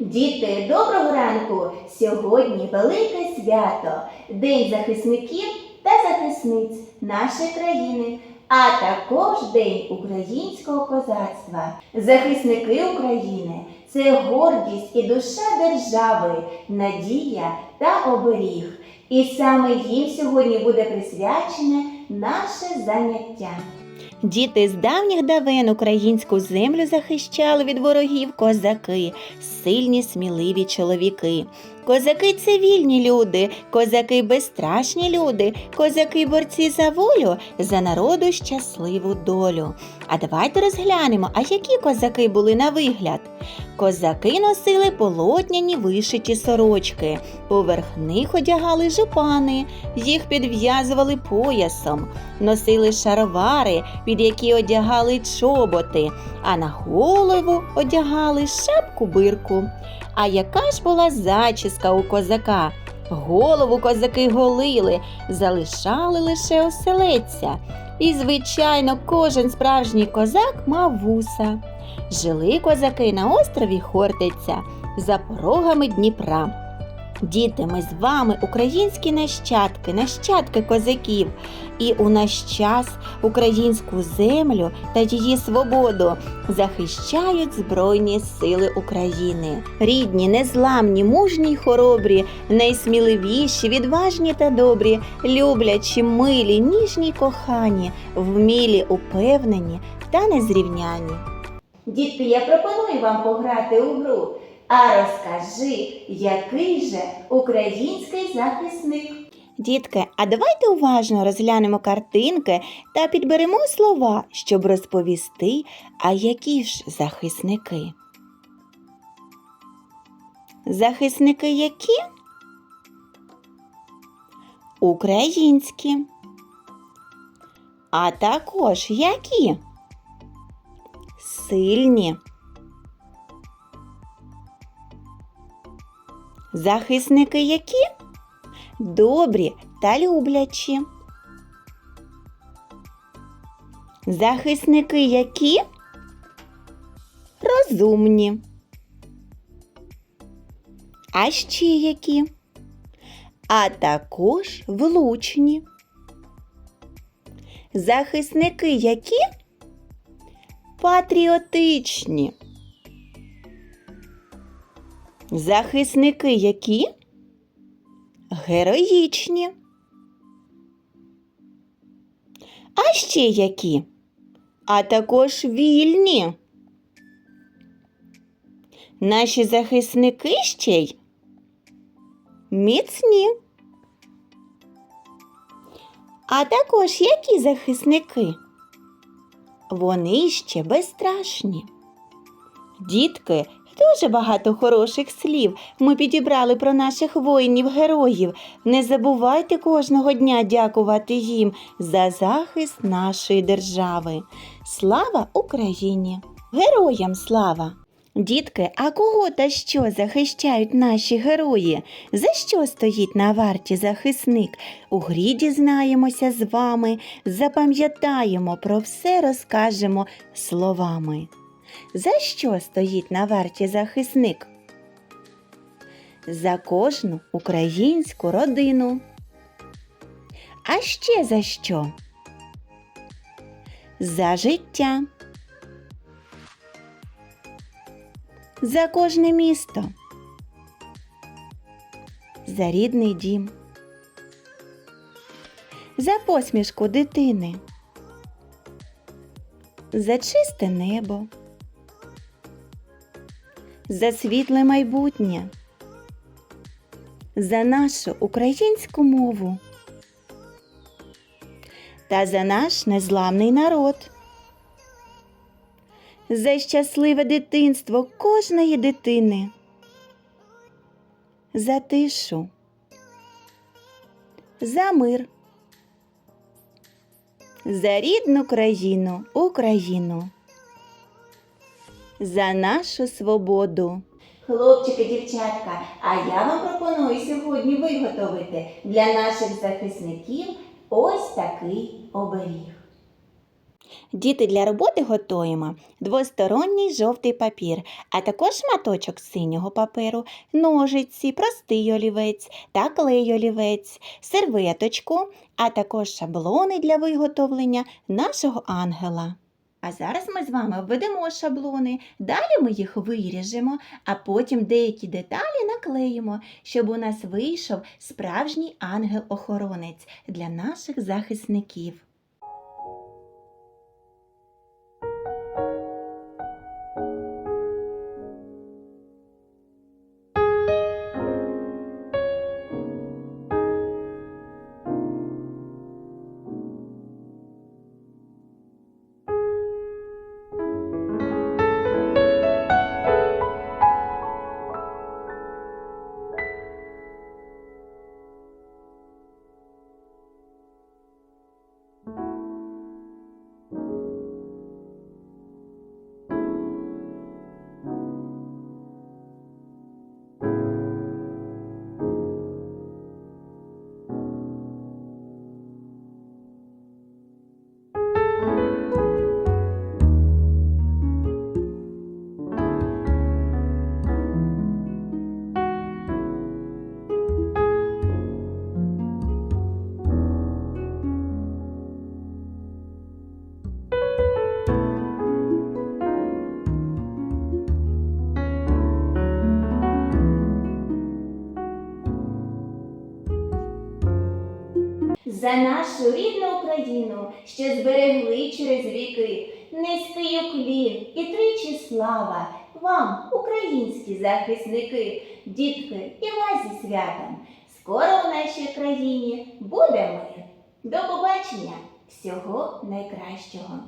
Діти, доброго ранку! Сьогодні велике свято, День захисників та захисниць нашої країни, а також День українського козацтва. Захисники України це гордість і душа держави, надія та оберіг. І саме їм сьогодні буде присвячене наше заняття. Діти з давніх давен українську землю захищали від ворогів козаки, сильні, сміливі чоловіки. Козаки це вільні люди, козаки безстрашні люди, козаки борці за волю, за народу щасливу долю. А давайте розглянемо, а які козаки були на вигляд. Козаки носили полотняні вишиті сорочки, поверх них одягали жупани, їх підв'язували поясом, носили шаровари, під які одягали чоботи, а на голову одягали шапку бирку. А яка ж була зачіска у козака? Голову козаки голили, залишали лише оселедця. І, звичайно, кожен справжній козак мав вуса. Жили козаки на острові Хортиця за порогами Дніпра. Діти, ми з вами українські нащадки, нащадки козаків, і у наш час українську землю та її свободу захищають Збройні Сили України. Рідні, незламні, мужні й хоробрі, найсміливіші, відважні та добрі, люблячі, милі, ніжні кохані, вмілі, упевнені та незрівняні. Діти, я пропоную вам пограти у гру. А розкажи, який же український захисник? Дітки, а давайте уважно розглянемо картинки та підберемо слова, щоб розповісти, а які ж захисники. Захисники які? Українські. А також які? Сильні. Захисники які? Добрі та люблячі. Захисники які? Розумні. А ще які? А також влучні. Захисники які? Патріотичні. Захисники які? Героїчні. А ще які? А також вільні. Наші захисники ще й міцні. А також які захисники? Вони ще безстрашні. Дітки, дуже багато хороших слів ми підібрали про наших воїнів-героїв. Не забувайте кожного дня дякувати їм за захист нашої держави. Слава Україні! Героям слава! Дітки, а кого та що захищають наші герої? За що стоїть на варті захисник? У грі дізнаємося з вами, запам'ятаємо про все розкажемо словами. За що стоїть на варті захисник? За кожну українську родину. А ще за що? За життя. За кожне місто. За рідний дім. За посмішку дитини. За чисте небо за світле майбутнє, за нашу українську мову та за наш незламний народ, за щасливе дитинство кожної дитини, за тишу, за мир, за рідну країну Україну за нашу свободу. Хлопчики, дівчатка, а я вам пропоную сьогодні виготовити для наших захисників ось такий оберіг. Діти для роботи готуємо двосторонній жовтий папір, а також шматочок синього паперу, ножиці, простий олівець та клей олівець, серветочку, а також шаблони для виготовлення нашого ангела. А зараз ми з вами введемо шаблони, далі ми їх виріжемо, а потім деякі деталі наклеїмо, щоб у нас вийшов справжній ангел-охоронець для наших захисників. За нашу рідну Україну, що зберегли через віки, низький уклін і тричі слава вам, українські захисники, дітки і вас зі святом. Скоро в нашій країні буде мир. До побачення! Всього найкращого!